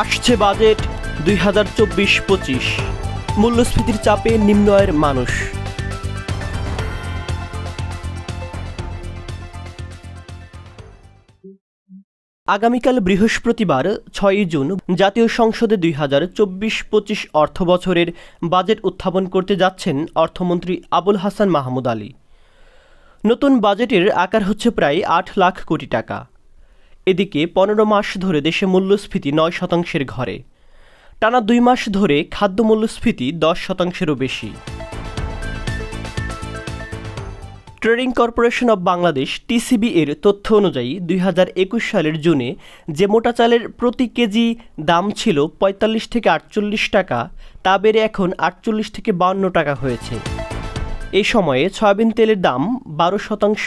আসছে বাজেট দুই হাজার চব্বিশ পঁচিশ। মূল্যস্ফীতির চাপে নিম্ন আয়ের মানুষ। আগামীকাল বৃহস্পতিবার, ছয়ই জুন, জাতীয় সংসদে দুই হাজার চব্বিশ পঁচিশ অর্থ বছরের বাজেট উত্থাপন করতে যাচ্ছেন অর্থমন্ত্রী আবুল হাসান মাহমুদ আলী। নতুন বাজেটের আকার হচ্ছে প্রায় আট লাখ কোটি টাকা। এদিকে পনেরো মাস ধরে দেশে মূল্যস্ফীতি নয় শতাংশের ঘরে। টানা দুই মাস ধরে খাদ্য মূল্যস্ফীতি দশ শতাংশেরও বেশি। Trading corporation of Bangladesh TCB এর তথ্য অনুযায়ী দুই হাজার একুশ সালের জুনে যে মোটা চালের প্রতি কেজি দাম ছিল পঁয়তাল্লিশ থেকে আটচল্লিশ টাকা, তা বেড়ে এখন আটচল্লিশ থেকে বাউন্ন টাকা হয়েছে। এই সময়ে সয়াবিন তেলের দাম বারো শতাংশ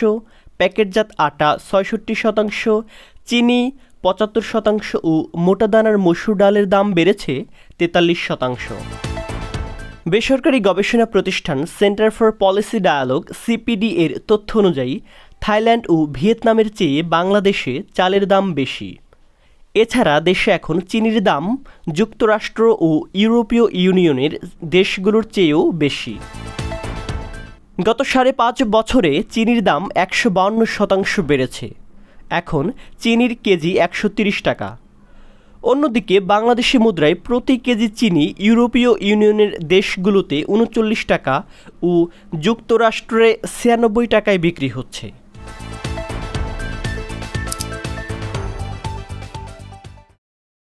প্যাকেটজাত আটা ছয়ষট্টি শতাংশ, চিনি পঁচাত্তর শতাংশ ও মোটা দানার মসুর ডালের দাম বেড়েছে তেতাল্লিশ শতাংশ। বেসরকারি গবেষণা প্রতিষ্ঠান centre for policy dialogue CPD এর তথ্য অনুযায়ী, থাইল্যান্ড ও ভিয়েতনামের চেয়ে বাংলাদেশে চালের দাম বেশি। এছাড়া দেশে এখন চিনির দাম যুক্তরাষ্ট্র ও ইউরোপীয় ইউনিয়নের দেশগুলোর চেয়েও বেশি। গত সাড়ে পাঁচ বছরে চিনির দাম একশো বাউন্ন শতাংশ বেড়েছে। এখন চিনির কেজি একশো তিরিশ টাকা। অন্যদিকে বাংলাদেশি মুদ্রায় প্রতি কেজি চিনি ইউরোপীয় ইউনিয়নের দেশগুলোতে উনচল্লিশ টাকা ও যুক্তরাষ্ট্রে ছিয়ানব্বই টাকায় বিক্রি হচ্ছে।